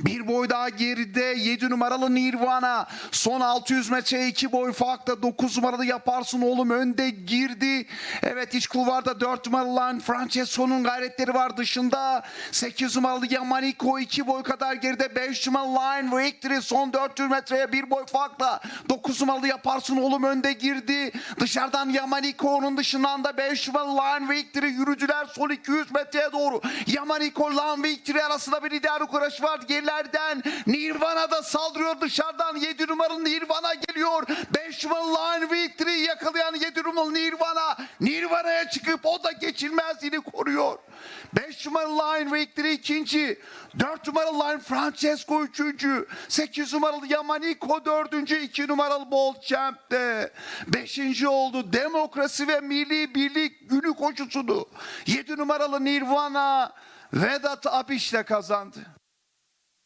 Bir boy daha geride 7 numaralı Nirvana. Son 600 metre 2 boy farkla 9 numaralı yaparsın oğlum önde girdi. Evet iç kulvarda 4 numaralı Francesco'nun gayretleri var dışında. 8 numaralı Yamanico 2 boy kadar geride. 5 numaralı Line Victory son 400 metreye 1 boy farkla. 9 numaralı yaparsın oğlum önde girdi. Dışarıdan Yamanico onun dışından da 5 numaralı Line Victory yürücüler son 200 metreye doğru. Yamanico Line Victory arasında bir liderlik uğraşı var. Gerilerden Nirvana da saldırıyor dışarıdan 7 numaralı Nirvana geliyor. 5 numaralı Line Victory yakalayan 7 numaralı Nirvana. Nirvana'ya çıkıp o da geçilmezliğini koruyor. 5 numaralı Line Victory ikinci. 4 numaralı Line Francesco üçüncü. 8 numaralı Yamanico dördüncü. 2 numaralı Bolt Champ de. Beşinci oldu. Demokrasi ve Milli Birlik günü koşusunu. 7 numaralı Nirvana Vedat Abiş'le kazandı.